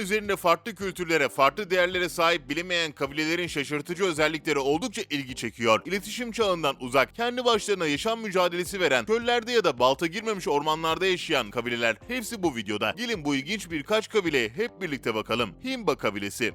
Üzerinde farklı kültürlere, farklı değerlere sahip bilinmeyen kabilelerin şaşırtıcı özellikleri oldukça ilgi çekiyor. İletişim çağından uzak, kendi başlarına yaşam mücadelesi veren, çöllerde ya da balta girmemiş ormanlarda yaşayan kabileler hepsi bu videoda. Gelin bu ilginç birkaç kabileye hep birlikte bakalım. Himba kabilesi.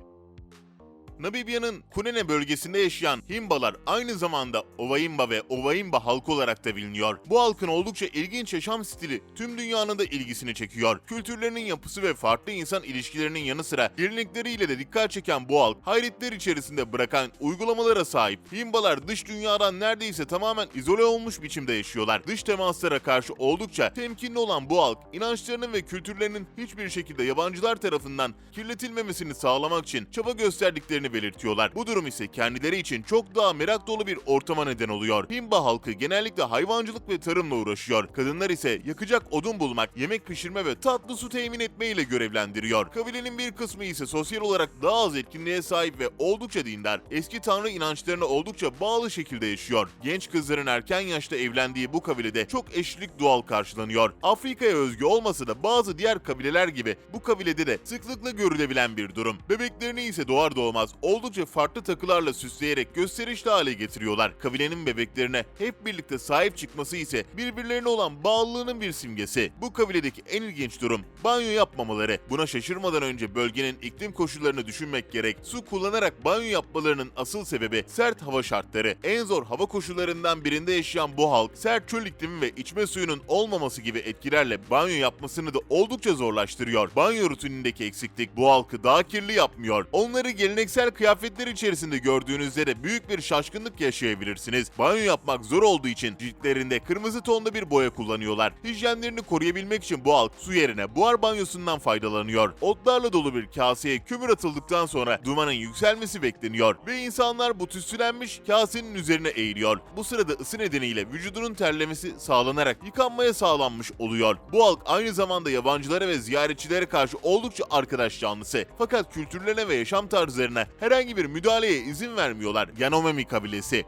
Namibya'nın Kunene bölgesinde yaşayan Himbalar aynı zamanda Ovaimba ve Ovaimba halkı olarak da biliniyor. Bu halkın oldukça ilginç yaşam stili tüm dünyanın da ilgisini çekiyor. Kültürlerinin yapısı ve farklı insan ilişkilerinin yanı sıra gelenekleriyle de dikkat çeken bu halk hayretler içerisinde bırakan uygulamalara sahip. Himbalar dış dünyadan neredeyse tamamen izole olmuş biçimde yaşıyorlar. Dış temaslara karşı oldukça temkinli olan bu halk inançlarının ve kültürlerinin hiçbir şekilde yabancılar tarafından kirletilmemesini sağlamak için çaba gösterdiklerini belirtiyorlar. Bu durum ise kendileri için çok daha merak dolu bir ortama neden oluyor. Himba halkı genellikle hayvancılık ve tarımla uğraşıyor. Kadınlar ise yakacak odun bulmak, yemek pişirme ve tatlı su temin etmeyle görevlendiriyor. Kabilenin bir kısmı ise sosyal olarak daha az etkinliğe sahip ve oldukça dindar. Eski tanrı inançlarına oldukça bağlı şekilde yaşıyor. Genç kızların erken yaşta evlendiği bu kabilede çok eşlilik doğal karşılanıyor. Afrika'ya özgü olmasa da bazı diğer kabileler gibi bu kabilede de sıklıkla görülebilen bir durum. Bebeklerini ise doğar doğmaz oldukça farklı takılarla süsleyerek gösterişli hale getiriyorlar. Kabilenin bebeklerine hep birlikte sahip çıkması ise birbirlerine olan bağlılığının bir simgesi. Bu kabiledeki en ilginç durum banyo yapmamaları. Buna şaşırmadan önce bölgenin iklim koşullarını düşünmek gerek. Su kullanarak banyo yapmalarının asıl sebebi sert hava şartları. En zor hava koşullarından birinde yaşayan bu halk sert çöl iklimi ve içme suyunun olmaması gibi etkilerle banyo yapmasını da oldukça zorlaştırıyor. Banyo rutinindeki eksiklik bu halkı daha kirli yapmıyor. Onları geleneksel kıyafetler içerisinde gördüğünüzde de büyük bir şaşkınlık yaşayabilirsiniz. Banyo yapmak zor olduğu için ciltlerinde kırmızı tonda bir boya kullanıyorlar. Hijyenlerini koruyabilmek için bu halk su yerine buhar banyosundan faydalanıyor. Otlarla dolu bir kaseye kömür atıldıktan sonra dumanın yükselmesi bekleniyor ve insanlar bu tütsülenmiş kasenin üzerine eğiliyor. Bu sırada ısı nedeniyle vücudunun terlemesi sağlanarak yıkanmaya sağlanmış oluyor. Bu halk aynı zamanda yabancılara ve ziyaretçilere karşı oldukça arkadaş canlısı. Fakat kültürlerine ve yaşam tarzlarına herhangi bir müdahaleye izin vermiyorlar. Yanomami kabilesi.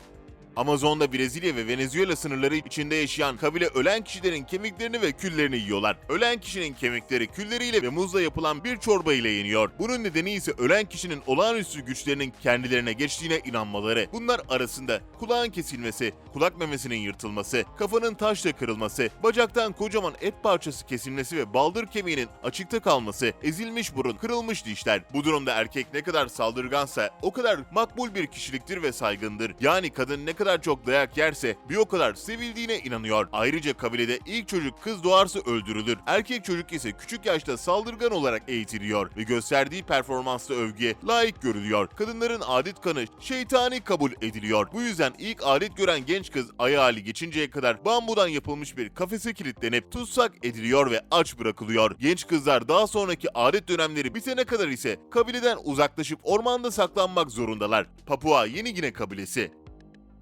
Amazon'da Brezilya ve Venezuela sınırları içinde yaşayan kabile ölen kişilerin kemiklerini ve küllerini yiyorlar. Ölen kişinin kemikleri külleriyle ve muzla yapılan bir çorba ile yeniyor. Bunun nedeni ise ölen kişinin olağanüstü güçlerinin kendilerine geçtiğine inanmaları. Bunlar arasında kulağın kesilmesi, kulak memesinin yırtılması, kafanın taşla kırılması, bacaktan kocaman et parçası kesilmesi ve baldır kemiğinin açıkta kalması, ezilmiş burun, kırılmış dişler. Bu durumda erkek ne kadar saldırgansa o kadar makbul bir kişiliktir ve saygındır. Yani kadın ne kadar çok dayak yerse bir o kadar sevildiğine inanıyor. Ayrıca kabilede ilk çocuk kız doğarsa öldürülür. Erkek çocuk ise küçük yaşta saldırgan olarak eğitiliyor ve gösterdiği performansla övgüye layık görülüyor. Kadınların adet kanı şeytani kabul ediliyor. Bu yüzden ilk adet gören genç kız ayağı hali geçinceye kadar bambudan yapılmış bir kafese kilitlenip tutsak ediliyor ve aç bırakılıyor. Genç kızlar daha sonraki adet dönemleri bitene kadar ise kabileden uzaklaşıp ormanda saklanmak zorundalar. Papua Yeni Gine kabilesi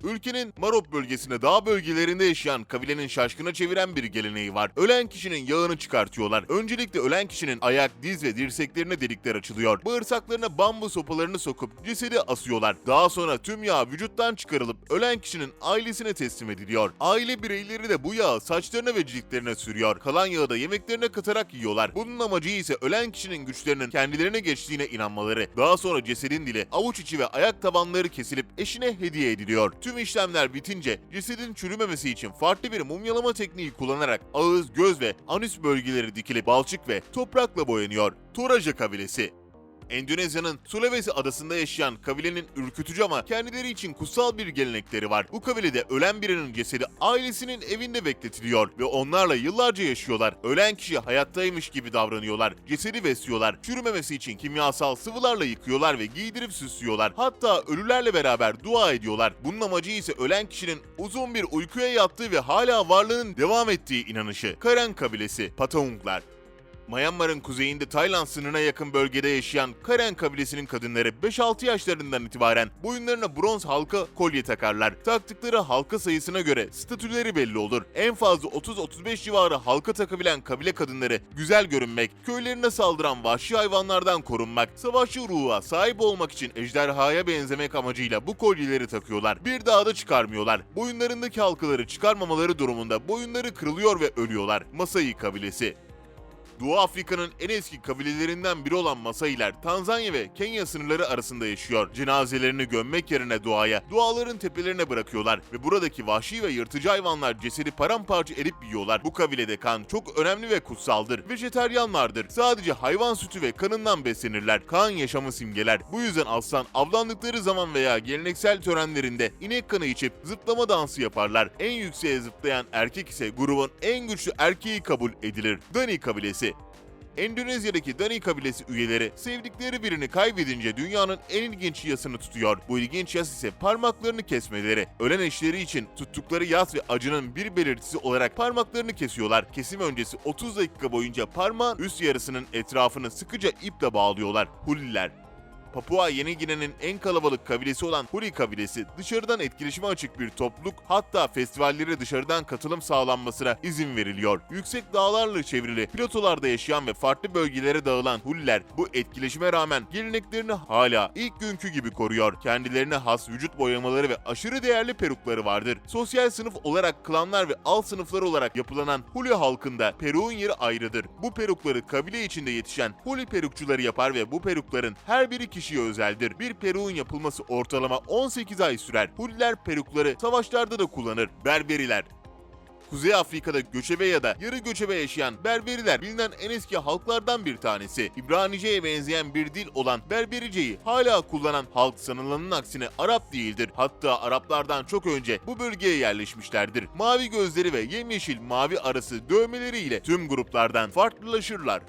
Ülkenin Marop bölgesinde dağ bölgelerinde yaşayan kabilenin şaşkına çeviren bir geleneği var. Ölen kişinin yağını çıkartıyorlar. Öncelikle ölen kişinin ayak, diz ve dirseklerine delikler açılıyor. Bağırsaklarına bambu sopalarını sokup cesedi asıyorlar. Daha sonra tüm yağ vücuttan çıkarılıp ölen kişinin ailesine teslim ediliyor. Aile bireyleri de bu yağı saçlarına ve ciltlerine sürüyor. Kalan yağı da yemeklerine katarak yiyorlar. Bunun amacı ise ölen kişinin güçlerinin kendilerine geçtiğine inanmaları. Daha sonra cesedin dili, avuç içi ve ayak tabanları kesilip eşine hediye ediliyor. Tüm işlemler bitince cesedin çürümemesi için farklı bir mumyalama tekniği kullanarak ağız, göz ve anüs bölgeleri dikilip balçık ve toprakla boyanıyor. Toraja kabilesi Endonezya'nın Sulawesi adasında yaşayan kabilenin ürkütücü ama kendileri için kutsal bir gelenekleri var. Bu kabilede ölen birinin cesedi ailesinin evinde bekletiliyor ve onlarla yıllarca yaşıyorlar. Ölen kişi hayattaymış gibi davranıyorlar. Cesedi besliyorlar. Çürümemesi için kimyasal sıvılarla yıkıyorlar ve giydirip süslüyorlar. Hatta ölülerle beraber dua ediyorlar. Bunun amacı ise ölen kişinin uzun bir uykuya yattığı ve hala varlığının devam ettiği inanışı. Karen kabilesi, Pataunglar. Myanmar'ın kuzeyinde Tayland sınırına yakın bölgede yaşayan Karen kabilesinin kadınları 5-6 yaşlarından itibaren boyunlarına bronz halka kolye takarlar. Taktıkları halka sayısına göre statüleri belli olur. En fazla 30-35 civarı halka takabilen kabile kadınları güzel görünmek, köylerine saldıran vahşi hayvanlardan korunmak, savaşçı ruha sahip olmak için ejderhaya benzemek amacıyla bu kolyeleri takıyorlar. Bir daha da çıkarmıyorlar. Boyunlarındaki halkaları çıkarmamaları durumunda boyunları kırılıyor ve ölüyorlar. Masai kabilesi Doğu Afrika'nın en eski kabilelerinden biri olan Masailer, Tanzanya ve Kenya sınırları arasında yaşıyor. Cenazelerini gömmek yerine doğaya, doğaların tepelerine bırakıyorlar ve buradaki vahşi ve yırtıcı hayvanlar cesedi paramparça edip yiyorlar. Bu kabilede kan çok önemli ve kutsaldır. Vejeteryanlardır. Sadece hayvan sütü ve kanından beslenirler. Kan yaşamı simgeler. Bu yüzden aslan avlandıkları zaman veya geleneksel törenlerinde inek kanı içip zıplama dansı yaparlar. En yükseğe zıplayan erkek ise grubun en güçlü erkeği kabul edilir. Dani kabilesi. Endonezya'daki Dani kabilesi üyeleri sevdikleri birini kaybedince dünyanın en ilginç yasını tutuyor. Bu ilginç yas ise parmaklarını kesmeleri. Ölen eşleri için tuttukları yas ve acının bir belirtisi olarak parmaklarını kesiyorlar. Kesim öncesi 30 dakika boyunca parmağın üst yarısının etrafını sıkıca iple bağlıyorlar. Huliler. Papua Yeni Gine'nin en kalabalık kabilesi olan Huli kabilesi dışarıdan etkileşime açık bir topluluk hatta festivallere dışarıdan katılım sağlanmasına izin veriliyor. Yüksek dağlarla çevrili platolarda yaşayan ve farklı bölgelere dağılan Huliler bu etkileşime rağmen geleneklerini hala ilk günkü gibi koruyor. Kendilerine has vücut boyamaları ve aşırı değerli perukları vardır. Sosyal sınıf olarak klanlar ve alt sınıflar olarak yapılanan Huli halkında peruğun yeri ayrıdır. Bu perukları kabile içinde yetişen Huli perukçuları yapar ve bu perukların her biri kişiye özeldir. Bir peruğun yapılması ortalama 18 ay sürer. Huliler perukları savaşlarda da kullanır. Berberiler Kuzey Afrika'da göçebe ya da yarı göçebe yaşayan Berberiler bilinen en eski halklardan bir tanesi. İbranice'ye benzeyen bir dil olan Berberice'yi hala kullanan halk sanılanın aksine Arap değildir. Hatta Araplardan çok önce bu bölgeye yerleşmişlerdir. Mavi gözleri ve yemyeşil mavi arası dövmeleriyle tüm gruplardan farklılaşırlar.